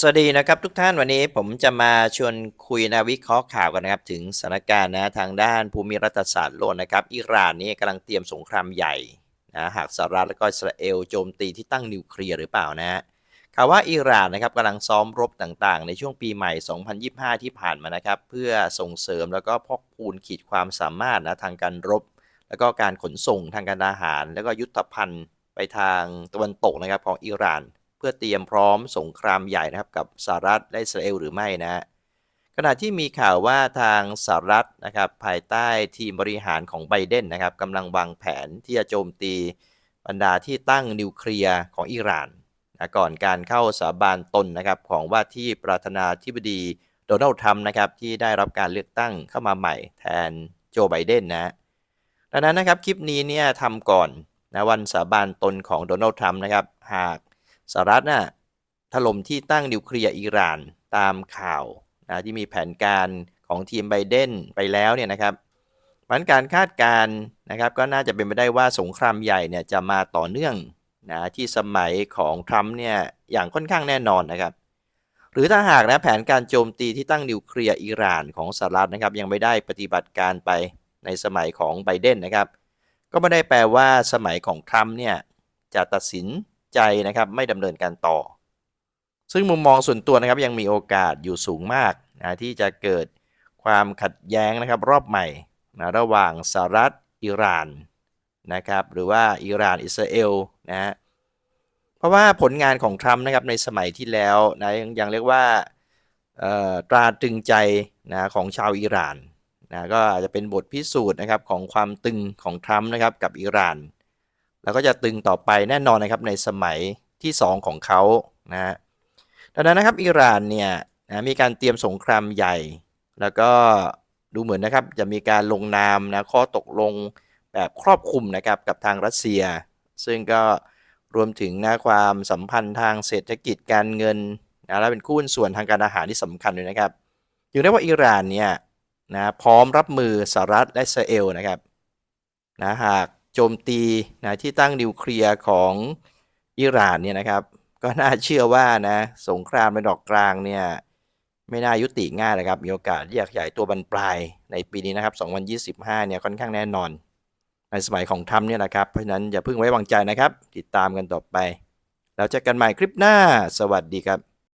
สวัสดีนะครับทุกท่านวันนี้ผมจะมาชวนคุยนะวิเคราะห์ข่าวกันนะครับ ถึงสถานการณ์นะทางด้านภูมิรัฐศาสตร์โลกนะครับ อิหร่านนี่กำลังเตรียมสงครามใหญ่นะหากสหรัฐและก็อิสราเอลโจมตีที่ตั้งนิวเคลียร์หรือเปล่านะฮะข่าวว่าอิหร่านนะครับกำลังซ้อมรบต่างๆ ในช่วงปีใหม่ 2025 ที่ผ่านมานะครับ เพื่อส่งเสริมแล้วก็พอกพูนขีดความสามารถนะทางการรบ แล้วก็การขนส่งทางการทหาร แล้วก็ยุทธภัณฑ์ไปทางตะวันตกนะครับของอิหร่าน เพื่อเตรียมพร้อมสงครามใหญ่นะครับกับสหรัฐและอิสราเอลหรือไม่นะขณะที่มีข่าวว่าทางสหรัฐนะครับภายใต้ทีมบริหารของไบเดนนะครับกำลังวางแผนที่จะโจมตีบรรดาที่ตั้งนิวเคลียร์ของอิหร่านนะก่อนการเข้าสาบานตนนะครับของว่าที่ประธานาธิบดีโดนัลด์ทรัมป์นะครับที่ได้รับการเลือกตั้งเข้ามาใหม่แทนโจไบเดนนะดังนั้นนะครับคลิปนี้เนี่ยทำก่อนนะวันสาบานตนของโดนัลด์ทรัมป์นะครับหาก สหรัฐน่ะถล่มที่ตั้งนิวเคลียร์อิหร่านตามข่าวนะที่มีแผนการของทีมไบเดนไปแล้วเนี่ยนะครับมันการคาดการณ์นะครับก็น่าจะเป็นไปได้ว่าสงครามใหญ่เนี่ยจะมาต่อเนื่องนะที่สมัยของทรัมป์เนี่ยอย่างค่อนข้างแน่นอนนะครับ หรือถ้าหากนะแผนการโจมตีที่ตั้งนิวเคลียร์อิหร่านของสหรัฐนะครับยังไม่ได้ปฏิบัติการไปในสมัยของไบเดนนะครับ ก็ไม่ได้แปลว่าสมัยของทรัมป์เนี่ยจะตัดสิน ใจนะครับไม่ดำเนินการต่อ ซึ่งมุมมองส่วนตัวนะครับยังมีโอกาสอยู่สูงมากนะที่จะเกิดความขัดแย้งนะครับรอบใหม่นะระหว่างสหรัฐอิหร่านนะครับหรือว่าอิหร่านอิสราเอลนะฮะเพราะว่าผลงานของทรัมป์นะครับในสมัยที่แล้วนะยังยังเรียกว่าตราตรึงใจนะของชาวอิหร่านนะก็อาจจะเป็นบทพิสูจน์นะครับของความตึงของทรัมป์นะครับกับอิหร่าน แล้วก็จะตึงต่อไปแน่นอนนะครับในสมัยที่ 2 ของเขานะฮะดังนั้นนะครับอิหร่านเนี่ยนะมีการเตรียมสงครามใหญ่ แล้วก็ดูเหมือนนะครับจะมีการลงนามนะข้อตกลงแบบครอบคลุมนะครับกับทางรัสเซีย ซึ่งก็รวมถึงนะความสัมพันธ์ทางเศรษฐกิจการเงินนะและเป็นคู่หุ้นส่วนทางการอาหารที่สำคัญเลยนะครับถึงได้ว่าอิหร่านเนี่ยนะพร้อมรับมือสหรัฐและอิสราเอลนะครับนะหาก โจมตีนะที่ตั้งนิวเคลียร์ของอิหร่านเนี่ยนะครับ ก็น่าเชื่อว่านะสงครามในดอกกลางเนี่ยไม่น่ายุติง่ายนะครับ มีโอกาสที่จะขยายตัวบรรปลายในปีนี้นะครับ 2025 เนี่ยค่อนข้างแน่นอน ในสมัยของทรัมป์เนี่ยนะครับ เพราะฉะนั้นอย่าเพิ่งไว้วางใจนะครับ ติดตามกันต่อไป แล้วเจอกันใหม่คลิปหน้า สวัสดีครับ